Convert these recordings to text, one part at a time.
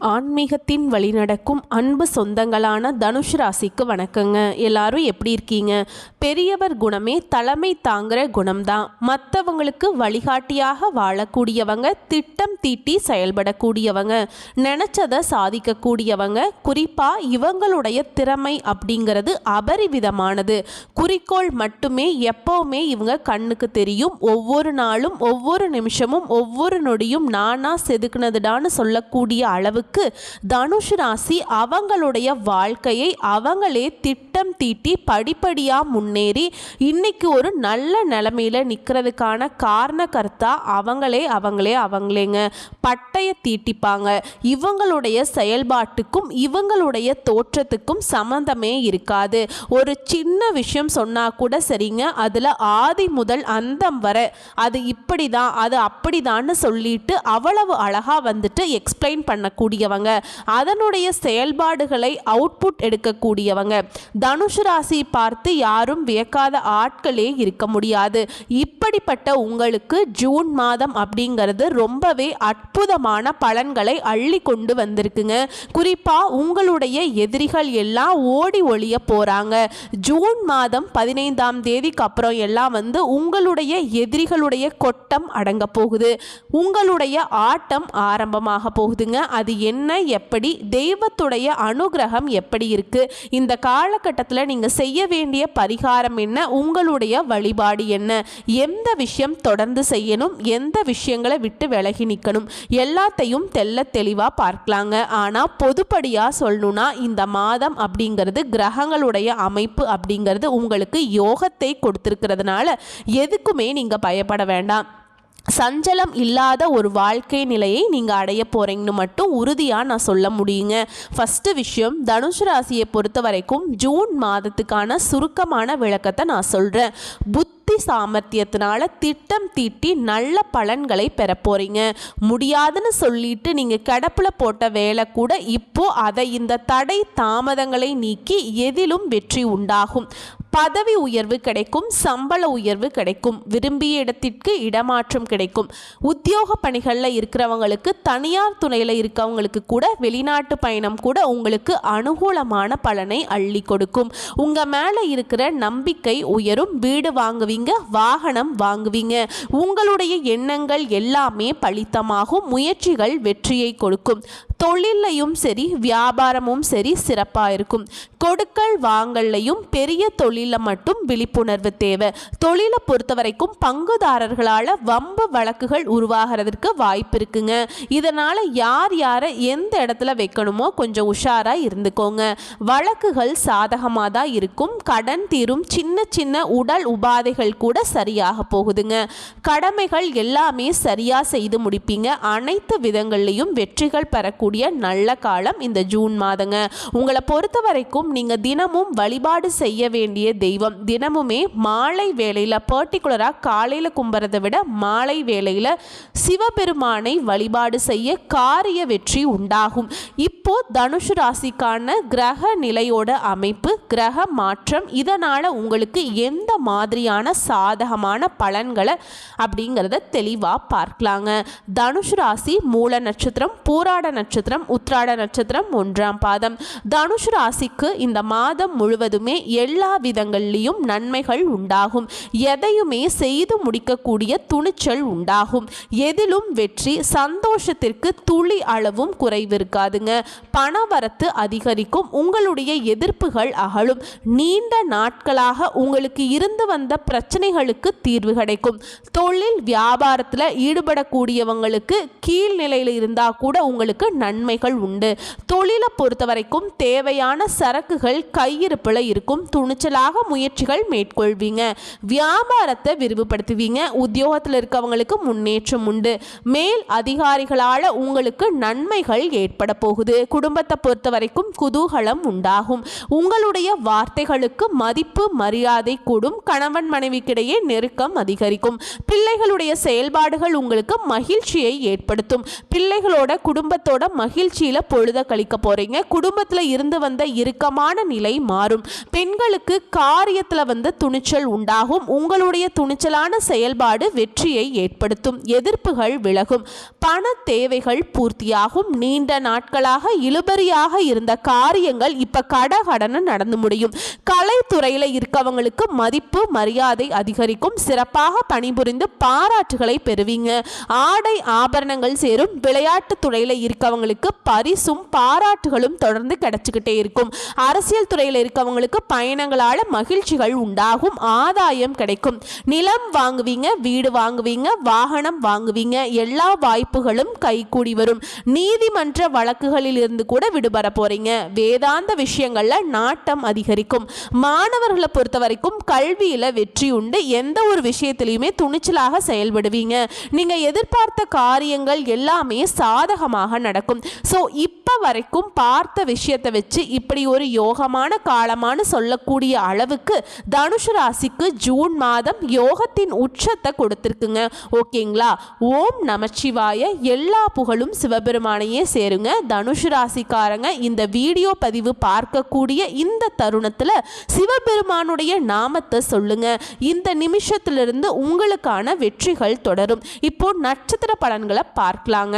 ஆன்மீகத்தின் வழிநடக்கும் அன்பு சொந்தங்களான தனுஷ் ராசிக்கு வணக்கங்க. எல்லாரும் எப்படி இருக்கீங்க? பெரியவர் குணமே தலைமை தாங்குற குணம்தான். மற்றவங்களுக்கு வழிகாட்டியாக வாழக்கூடியவங்க திட்டம் தீட்டி செயல்படக்கூடியவங்க நினச்சதை சாதிக்கக்கூடியவங்க குறிப்பாக இவங்களுடைய திறமை அப்படிங்கிறது அபரிவிதமானது. குறிக்கோள் மட்டுமே எப்போவுமே இவங்க கண்ணுக்கு தெரியும். ஒவ்வொரு நாளும் ஒவ்வொரு நிமிஷமும் ஒவ்வொரு நொடியும் நானா செதுக்குனதுடான்னு சொல்லக்கூடிய அளவுக்கு தனுஷ் ராசி அவங்களுடைய வாழ்க்கையை அவங்களே திட்டம் தீட்டி படிப்படியாக முன்னேறி இன்னைக்கு ஒரு நல்ல நிலமையில நிற்கிறதுக்கான காரணக்கர்த்தா அவங்களே அவங்களே அவங்களேங்க. பட்டைய தீட்டிப்பாங்க. இவங்களுடைய செயல்பாட்டுக்கும் இவங்களுடைய தோற்றத்துக்கும் சம்மந்தமே இருக்காது. ஒரு சின்ன விஷயம் சொன்னால் கூட சரிங்க. அதில் ஆதி முதல் அந்தம் வரை அது இப்படி தான் அது அப்படிதான்னு சொல்லிட்டு அவ்வளவு அழகாக வந்துட்டு எக்ஸ்பிளைன் பண்ணக்கூடியவங்க அதனுடைய செயல்பாடுகளை அவுட்புட் எடுக்கக்கூடியவங்க. தனுஷ் ராசி பார்த்து யாரும் வியக்காத ஆட்களே இருக்க முடியாது. இப்படிப்பட்ட உங்களுக்கு ஜூன் மாதம் அப்படிங்கிறது ரொம்பவே அற்புதமான பலன்களை அள்ளி கொண்டு வந்திருக்குங்க. குறிப்பாக உங்களுடைய எதிரிகள் எல்லாம் ஓடி ஒளிய போகிறாங்க ஜூன் மாதம் பதினைந்தாம் தேதிக்கு அப்புறம் எல்லாம் வந்து உங்களுடைய எதிரிகளுடைய கொட்டம் அடங்க போகுது. உங்களுடைய ஆட்டம் ஆரம்பமாக போகுதுங்க. அது என்ன எப்படி தெய்வத்துடைய அனுகிரகம் எப்படி இருக்கு? இந்த காலகட்டத்தில் நீங்கள் செய்ய வேண்டிய பரிகாரம் என்ன? உங்களுடைய வழிபாடு என்ன? எந்த விஷயம் தொடர்ந்து செய்யணும்? எந்த விஷயங்களை விட்டு விலகி நிற்கணும் எல்லாத்தையும் தெல்ல தெளிவாக பார்க்கலாங்க. ஆனால் பொதுப்படியாக சொல்லணும்னா இந்த மாதம் அப்படிங்கிறது கிரகங்களுடைய அமைப்பு அப்படிங்கிறது உங்களுக்கு யோகத்தை கொடுத்துருக்கிறதுனால எதுக்குமே நீங்கள் பயப்பட வேண்டாம். சஞ்சலம் இல்லாத ஒரு வாழ்க்கை நிலையை நீங்கள் அடைய போகிறீங்கன்னு மட்டும் உறுதியாக நான் சொல்ல முடியுங்க. ஃபஸ்ட்டு விஷயம் தனுஷ் ராசியை பொறுத்த வரைக்கும் ஜூன் மாதத்துக்கான சுருக்கமான விளக்கத்தை நான் சொல்கிறேன் புத்தி சாமர்த்தியத்தினால திட்டம் தீட்டி நல்ல பலன்களை பெற போகிறீங்க முடியாதுன்னு சொல்லிட்டு நீங்கள் கிடப்பில் போட்ட வேலை கூட இப்போ அதை இந்த தடை தாமதங்களை நீக்கி எதிலும் வெற்றி உண்டாகும். பதவி உயர்வு கிடைக்கும் சம்பள உயர்வு கிடைக்கும் விரும்பிய இடத்திற்கு இடமாற்றம் கிடைக்கும். உத்தியோக பணிகளில் இருக்கிறவங்களுக்கு தனியார் துணையில் இருக்கவங்களுக்கு கூட வெளிநாட்டு பயணம் கூட உங்களுக்கு அனுகூலமான பலனை அள்ளி கொடுக்கும். உங்கள் மேலே இருக்கிற நம்பிக்கை உயரும். வீடு வாங்குவீங்க வாகனம் வாங்குவீங்க. உங்களுடைய எண்ணங்கள் எல்லாமே பலித்தமாகும். முயற்சிகள் வெற்றியை கொடுக்கும். தொழிலையும் சரி வியாபாரமும் சரி சிறப்பாக இருக்கும். கொடுக்கல் வாங்கல்லையும் பெரிய தொழில் தொழிலில் மட்டும் விழிப்புணர்வு தேவை. தொழிலை பொறுத்த வரைக்கும் பங்குதாரர்களால் வம்பு வழக்குகள் உருவாகிறதுக்கு வாய்ப்பு இருக்குங்க. இதனால் யார் யாரை எந்த இடத்துல வைக்கணுமோ கொஞ்சம் உஷாராக இருந்துக்கோங்க. வழக்குகள் சாதகமாக தான் இருக்கும். கடன் தீரும் சின்ன சின்ன உடல் உபாதைகள் கூட சரியாக போகுதுங்க. கடமைகள் எல்லாமே சரியாக செய்து முடிப்பீங்க. அனைத்து விதங்கள்லையும் வெற்றிகள் பெறக்கூடிய நல்ல காலம் இந்த ஜூன் மாதங்க. உங்களை பொறுத்த வரைக்கும் நீங்கள் தினமும் வழிபாடு செய்ய வேண்டிய தெய்வம். தினமுமே மாலை வேளையில் பர்டிகுலராக காலையில் கும்புறதை விட மாலை வேளையில் சிவபெருமானை வழிபாடு செய்ய காரிய வெற்றி உண்டாகும். இப்போ தனுஷு ராசிக்கான கிரக நிலையோட அமைப்பு கிரக மாற்றம் இதனால் உங்களுக்கு எந்த மாதிரியான சாதகமான பலன்களை அப்படிங்கிறத தெளிவாக பார்க்கலாங்க. தனுஷ் ராசி மூல நட்சத்திரம் பூராட நட்சத்திரம் உத்ராட நட்சத்திரம் ஒன்றாம் பாதம். தனுஷ் ராசிக்கு இந்த மாதம் முழுவதுமே எல்லா வித விதங்கள்லேயும் நன்மைகள் உண்டாகும். எதையுமே செய்து முடிக்கக்கூடிய துணிச்சல் உண்டாகும். எதிலும் வெற்றி சந்தோஷத்திற்கு துளி அளவும் குறைவு இருக்காதுங்க பணவரத்து அதிகரிக்கும் உங்களுடைய எதிர்ப்புகள் அகலும். நீண்ட நாட்களாக உங்களுக்கு இருந்து வந்த பிரச்சனைகளுக்கு தீர்வு கிடைக்கும். தொழில் வியாபாரத்தில் ஈடுபடக்கூடியவங்களுக்கு கீழ்நிலையில் இருந்தால் கூட உங்களுக்கு நன்மைகள் உண்டு. தொழிலை பொறுத்த வரைக்கும் தேவையான சரக்குகள் கையிருப்பில் இருக்கும். துணிச்சலாக முயற்சிகள் மேற்கொள்வீங்க. வியாபாரத்தை விரிவுபடுத்துவீங்க. உத்தியோகத்தில் இருக்கவங்களுக்கு முன்னேற்றம் உண்டு. மேல் அதிகாரிகளால் உங்களுக்கு நன்மைகள் ஏற்பட போகுது. குடும்பத்தை பொறுத்த வரைக்கும் குதூகலம் உண்டாகும். உங்களுடைய வார்த்தைகளுக்கு மதிப்பு மரியாதை கூடும். கணவன் மனைவிக்கிடையே நெருக்கம் அதிகரிக்கும். பிள்ளைகளுடைய செயல்பாடுகள் உங்களுக்கு மகிழ்ச்சியை ஏற்படுத்தும். பிள்ளைகளோட குடும்பத்தோட மகிழ்ச்சியில பொழுத கழிக்க போறீங்க. குடும்பத்தில் இருந்து வந்த இறுக்கமான நிலை மாறும். பெண்களுக்கு காரியத்தில் வந்து துணிச்சல் உண்டாகும். உங்களுடைய துணிச்சலான செயல்பாடு வெற்றியை ஏற்படுத்தும். எதிர்ப்புகள் விலகும். பண தேவைகள் பூர்த்தியாகும். நீண்ட நாட்களாக இழுபறியாக இருந்த காரியங்கள் இப்போ கடகடன நடந்து முடியும். கலைத்துறையில் இருக்கவங்களுக்கு மதிப்பு மரியாதை அதிகரிக்கும். சிறப்பாக பணிபுரிந்து பாராட்டுகளை பெறுவீங்க. ஆடை ஆபரணங்கள் சேரும். விளையாட்டு துறையில் இருக்கவங்களுக்கு பரிசும் பாராட்டுகளும் தொடர்ந்து கிடைச்சிக்கிட்டே இருக்கும். அரசியல் துறையில் இருக்கவங்களுக்கு பயணங்களால் மகிழ்ச்சிகள் உண்டாகும் ஆதாயம் கிடைக்கும். நிலம் வாங்குவீங்க வீடு வாங்குவீங்க வாகனம் வாங்குவீங்க எல்லா வாய்ப்புகளும் கைகூடி வரும். நீதிமன்ற வழக்குகளில் இருந்து கூட விடுபட போறீங்க. வேதாந்த விஷயங்கள்ல நாட்டம் அதிகரிக்கும். மாணவர்களை பொறுத்த வரைக்கும் கல்வியில வெற்றி உண்டு. எந்த ஒரு விஷயத்திலையுமே துணிச்சலாக செயல்படுவீங்க. நீங்க எதிர்பார்த்த காரியங்கள் எல்லாமே சாதகமாக நடக்கும். ஸோ இப்போ வரைக்கும் பார்த்த விஷயத்தை வச்சு இப்படி ஒரு யோகமான காலமானு சொல்லக்கூடிய அளவுக்கு தனுஷ் ராசிக்கு ஜூன் மாதம் யோகத்தின் உச்சத்தை கொடுத்துருக்குங்க. ஓகேங்களா? ஓம் நமச்சிவாய. எல்லா புகழும் சிவபெருமானையே சேருங்க. தனுஷ் ராசிக்காரங்க இந்த வீடியோ பதிவு பார்க்கக்கூடிய இந்த தருணத்தில் சிவபெருமானுடைய நாமத்தை சொல்லுங்க. இந்த நிமிஷத்திலிருந்து உங்களுக்கான வெற்றிகள் தொடரும். இப்போ நட்சத்திர பலன்களை பார்க்கலாங்க.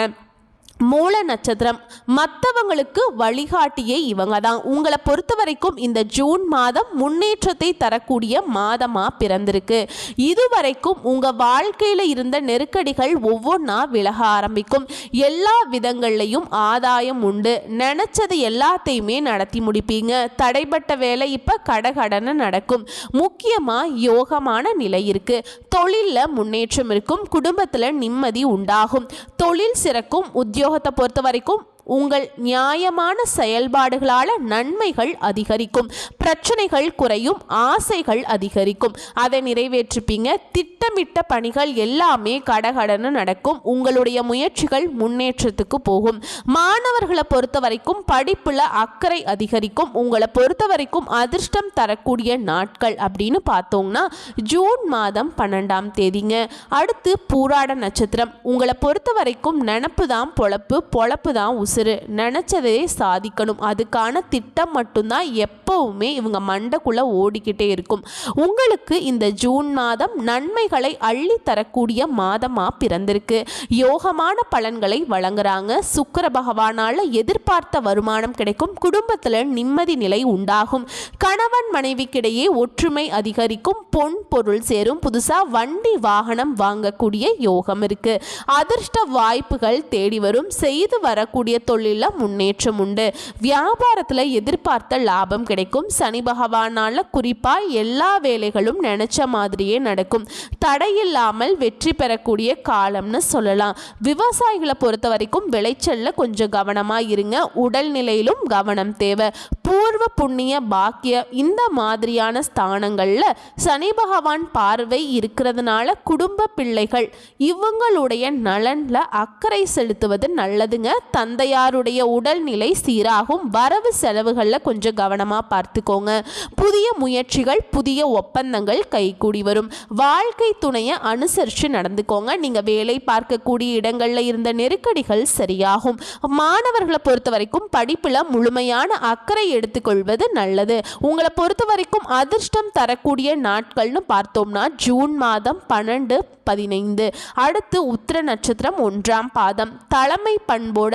மூல நட்சத்திரம். மற்றவங்களுக்கு வழிகாட்டியே இவங்க தான் உங்களை பொறுத்த வரைக்கும் இந்த ஜூன் மாதம் முன்னேற்றத்தை தரக்கூடிய மாதமாக பிறந்திருக்கு. இதுவரைக்கும் உங்கள் வாழ்க்கையில் இருந்த நெருக்கடிகள் ஒவ்வொன்றா விலக ஆரம்பிக்கும். எல்லா விதங்கள்லையும் ஆதாயம் உண்டு. நினச்சது எல்லாத்தையுமே நடத்தி முடிப்பீங்க. தடைப்பட்ட வேலை இப்போ கடகடன்னு நடக்கும். முக்கியமாக யோகமான நிலை இருக்கு. தொழிலில் முன்னேற்றம் இருக்கும். குடும்பத்தில் நிம்மதி உண்டாகும். தொழில் சிறக்கும். உத்தியோக உத்தியோகத்தை பொறுத்த வரைக்கும் உங்கள் நியாயமான செயல்பாடுகளால் நன்மைகள் அதிகரிக்கும் பிரச்சனைகள் குறையும் ஆசைகள் அதிகரிக்கும். அதை நிறைவேற்றிப்பீங்க. திட்டமிட்ட பணிகள் எல்லாமே கடகடன்னு நடக்கும். உங்களுடைய முயற்சிகள் முன்னேற்றத்துக்கு போகும். மாணவர்களை பொறுத்த வரைக்கும் படிப்பில் அக்கறை அதிகரிக்கும். உங்களை பொறுத்த வரைக்கும் அதிர்ஷ்டம் தரக்கூடிய நாட்கள் அப்படின்னு பார்த்தோம்னா ஜூன் மாதம் பன்னெண்டாம் தேதிங்க. அடுத்து பூராட நட்சத்திரம். உங்களை பொறுத்த வரைக்கும் நினப்பு தான் பொழப்பு பொழப்பு தான் சிறு நினச்சதே சாதிக்கணும். அதுக்கான திட்டம் மட்டும்தான் எப்போவுமே இவங்க மண்டைக்குள்ளே ஓடிக்கிட்டே இருக்கும். உங்களுக்கு இந்த ஜூன் மாதம் நன்மைகளை அள்ளி தரக்கூடிய மாதமாக பிறந்திருக்கு. யோகமான பலன்களை வழங்குறாங்க. சுக்கர பகவானால் எதிர்பார்த்த வருமானம் கிடைக்கும். குடும்பத்தில் நிம்மதி நிலை உண்டாகும். கணவன் மனைவிக்கிடையே ஒற்றுமை அதிகரிக்கும். பொன் பொருள் சேரும். புதுசாக வண்டி வாகனம் வாங்கக்கூடிய யோகம் இருக்கு. அதிர்ஷ்ட வாய்ப்புகள் தேடி வரும். செய்து வரக்கூடிய தொழிலில் முன்னேற்றம் உண்டு. வியாபாரத்தில் எதிர்பார்த்த லாபம் கிடைக்கும். சனி பகவானால் குறிப்பாக எல்லா வேலைகளும் நினச்ச மாதிரியே நடக்கும். தடையில்லாமல் வெற்றி பெறக்கூடிய காலம்னு சொல்லலாம். விவசாயிகளை பொறுத்த வரைக்கும் விளைச்சலில் கொஞ்சம் கவனமாக இருங்க. உடல்நிலையிலும் கவனம் தேவை. பூர்வ புண்ணிய பாக்கிய இந்த மாதிரியான ஸ்தானங்களில் சனி பகவான் பார்வை இருக்கிறதுனால குடும்ப பிள்ளைகள் இவங்களுடைய நலனில் அக்கறை செலுத்துவது நல்லதுங்க. தந்தையாருடைய உடல்நிலை சீராகும். வரவு செலவுகளில் கொஞ்சம் கவனமாக பார்த்துக்கோங்க. புதிய முயற்சிகள் புதிய ஒப்பந்தங்கள் கைகூடி வரும். வாழ்க்கை துணையை அனுசரித்து நடந்துக்கோங்க. நீங்கள் வேலை பார்க்கக்கூடிய இடங்களில் இருந்த நெருக்கடிகள் சரியாகும். மாணவர்களை பொறுத்த வரைக்கும் படிப்பில் முழுமையான அக்கறை எடுத்துக்கொள்வது நல்லது. உங்களை பொறுத்த வரைக்கும் அதிர்ஷ்டம் தரக்கூடிய நாட்கள்னு பார்த்தோம்னா ஜூன் மாதம் பன்னெண்டு பதினைந்து. அடுத்து உத்திர நட்சத்திரம் ஒன்றாம் பாதம். தலைமை பண்போட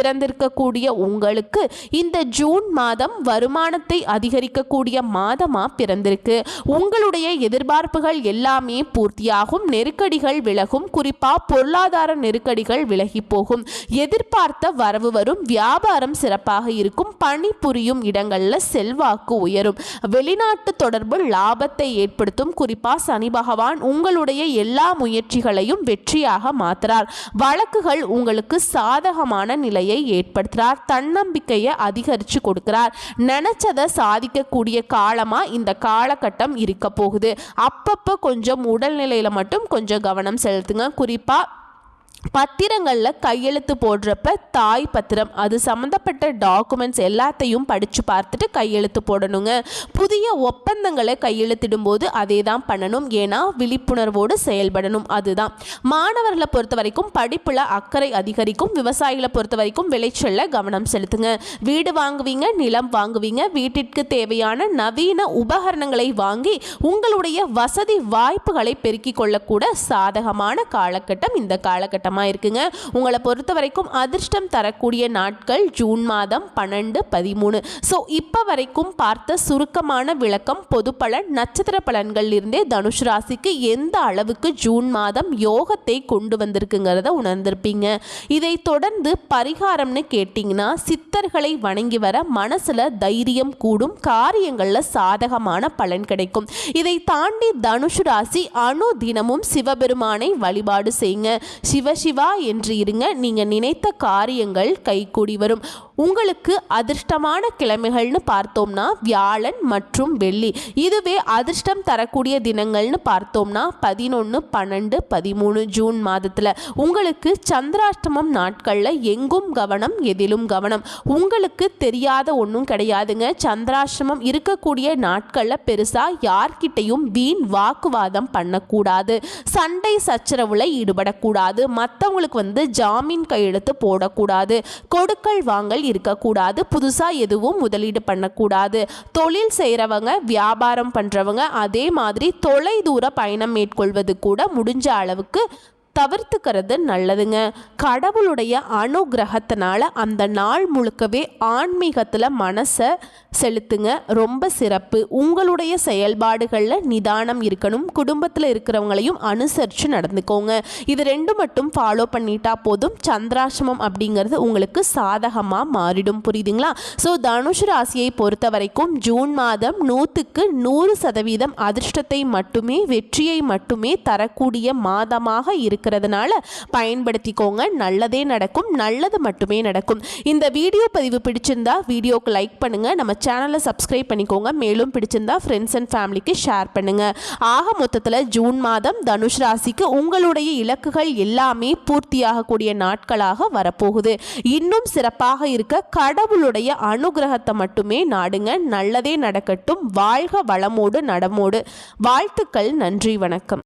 பிறந்திருக்கக்கூடிய உங்களுக்கு இந்த ஜூன் மாதம் வருமானத்தை அதிகரிக்கக்கூடிய மாதமாக பிறந்திருக்கு. உங்களுடைய எதிர்பார்ப்புகள் எல்லாமே பூர்த்தியாகும். நெருக்கடிகள் விலகும். குறிப்பாக பொருளாதார நெருக்கடிகள் விலகி போகும். எதிர்பார்த்த வரவு வரும். வியாபாரம் சிறப்பாக இருக்கும். பணி புரியும் இடங்களில் செல்வாக்கு உயரும். வெளிநாட்டு தொடர்பு லாபத்தை ஏற்படுத்தும். குறிப்பாக சனி பகவான் உங்களுடைய எல்லா முயற்சிகளையும் வெற்றியாக மாற்றுறார் வழக்குகள் உங்களுக்கு சாதகமான நிலை நிலையை ஏற்படுத்துகிறார் தன்னம்பிக்கையை அதிகரித்து கொடுக்கிறார். நினச்சதை சாதிக்கக்கூடிய காலமாக இந்த காலகட்டம் இருக்க போகுது. அப்பப்போ கொஞ்சம் உடல்நிலையில் மட்டும் கொஞ்சம் கவனம் செலுத்துங்க. குறிப்பாக பத்திரங்களில் கையெழுத்து போடுறப்ப தாய் பத்திரம் அது சம்மந்தப்பட்ட டாக்குமெண்ட்ஸ் எல்லாத்தையும் படித்து பார்த்துட்டு கையெழுத்து போடணுங்க. புதிய ஒப்பந்தங்களை கையெழுத்திடும்போது அதே தான் பண்ணணும். ஏன்னா விழிப்புணர்வோடு செயல்படணும். அதுதான். மாணவர்களை பொறுத்த வரைக்கும் படிப்பில் அக்கறை அதிகரிக்கும். விவசாயிகளை பொறுத்த வரைக்கும் விளைச்சலில் கவனம் செலுத்துங்க. வீடு வாங்குவீங்க நிலம் வாங்குவீங்க வீட்டிற்கு தேவையான நவீன உபகரணங்களை வாங்கி உங்களுடைய வசதி வாய்ப்புகளை பெருக்கிக் கொள்ளக்கூட சாதகமான காலகட்டம் இந்த காலகட்டமாக இருக்குங்க உங்களை பொறுத்த வரைக்கும் அதிர்ஷ்டம் தரக்கூடிய நாட்கள் ஜூன் மாதம் பன்னெண்டு பதிமூணு. ஸோ இப்போ வரைக்கும் பார்த்த சுருக்கமான விளக்கம் பொது பலன் நட்சத்திர பலன்கள்லிருந்தே தனுஷ் ராசிக்கு எந்த அளவுக்கு ஜூன் மாதம் யோகத்தை கொண்டு வந்திருக்குங்கிறத உணர்ந்திருப்பீங்க. இதை தொடர்ந்து பரிகாரம்னு கேட்டிங்கன்னா சித்தர்களை வணங்கி வர மனசில் தைரியம் கூடும் காரியங்களில் சாதகமான பலன் கிடைக்கும். இதை தாண்டி தனுஷ் ராசி அணு தினமும் சிவபெருமானை வழிபாடு செய்யுங்க. சிவ சிவா என்று இருங்க. நீங்கள் நினைத்த காரியங்கள் கைகூடி வரும். உங்களுக்கு அதிர்ஷ்டமான கிழமைகள்னு பார்த்தோம்னா வியாழன் மற்றும் வெள்ளி. இதுவே அதிர்ஷ்டம் தரக்கூடிய தினங்கள்னு பார்த்தோம்னா பதினொன்று பன்னெண்டு பதிமூணு ஜூன் மாதத்தில். உங்களுக்கு சந்திராஷ்டமம் நாட்களில் எங்கும் கவனம் எதிலும் கவனம். உங்களுக்கு தெரியாத ஒன்றும் கிடையாதுங்க. சந்திராஷ்டமம் இருக்கக்கூடிய நாட்களில் பெருசாக யார்கிட்டையும் வீண் வாக்குவாதம் பண்ணக்கூடாது. சண்டை சச்சரவில் ஈடுபடக்கூடாது. மற்றவங்களுக்கு வந்து ஜாமீன் கையெழுத்து போடக்கூடாது. கொடுக்கல் வாங்கல் இருக்கக்கூடாது. புதுசாக எதுவும் முதலீடு பண்ணக்கூடாது. தொழில் செய்கிறவங்க வியாபாரம் பண்ணுறவங்க அதே மாதிரி தொலைதூர பயணம் மேற்கொள்வது கூட முடிஞ்ச அளவுக்கு தவிர்த்துக்கிறது நல்லதுங்க. கடவுளுடைய அனுகிரகத்தினால அந்த நாள் முழுக்கவே ஆன்மீகத்தில் மனசை செலுத்துங்க. ரொம்ப சிறப்பு. உங்களுடைய செயல்பாடுகளில் நிதானம் இருக்கணும். குடும்பத்தில் இருக்கிறவங்களையும் அனுசரித்து நடந்துக்கோங்க. இது ரெண்டு மட்டும் ஃபாலோ பண்ணிட்டா போதும். சந்திராசிரமம் அப்படிங்கிறது உங்களுக்கு சாதகமாக மாறிடும். புரியுதுங்களா? ஸோ தனுஷ் ராசியை பொறுத்த வரைக்கும் ஜூன் மாதம் நூற்றுக்கு நூறு சதவீதம் அதிர்ஷ்டத்தை மட்டுமே வெற்றியை மட்டுமே தரக்கூடிய மாதமாக இருக்கு. இருக்கிறதுனால பயன்படுத்திக்கோங்க. நல்லதே நடக்கும். நல்லது மட்டுமே நடக்கும். இந்த வீடியோ பதிவு பிடிச்சிருந்தா வீடியோக்கு லைக் பண்ணுங்கள் நம்ம சேனலை சப்ஸ்கிரைப் பண்ணிக்கோங்க. மேலும் பிடிச்சிருந்தா ஃப்ரெண்ட்ஸ் அண்ட் ஃபேமிலிக்கு ஷேர் பண்ணுங்கள் ஆக மொத்தத்தில் ஜூன் மாதம் தனுஷ் ராசிக்கு உங்களுடைய இலக்குகள் எல்லாமே பூர்த்தியாகக்கூடிய நாட்களாக வரப்போகுது. இன்னும் சிறப்பாக இருக்க கடவுளுடைய அனுகிரகத்தை மட்டுமே நாடுங்க. நல்லதே நடக்கட்டும். வாழ்க வளமோடு நடமோடு. வாழ்த்துக்கள். நன்றி. வணக்கம்.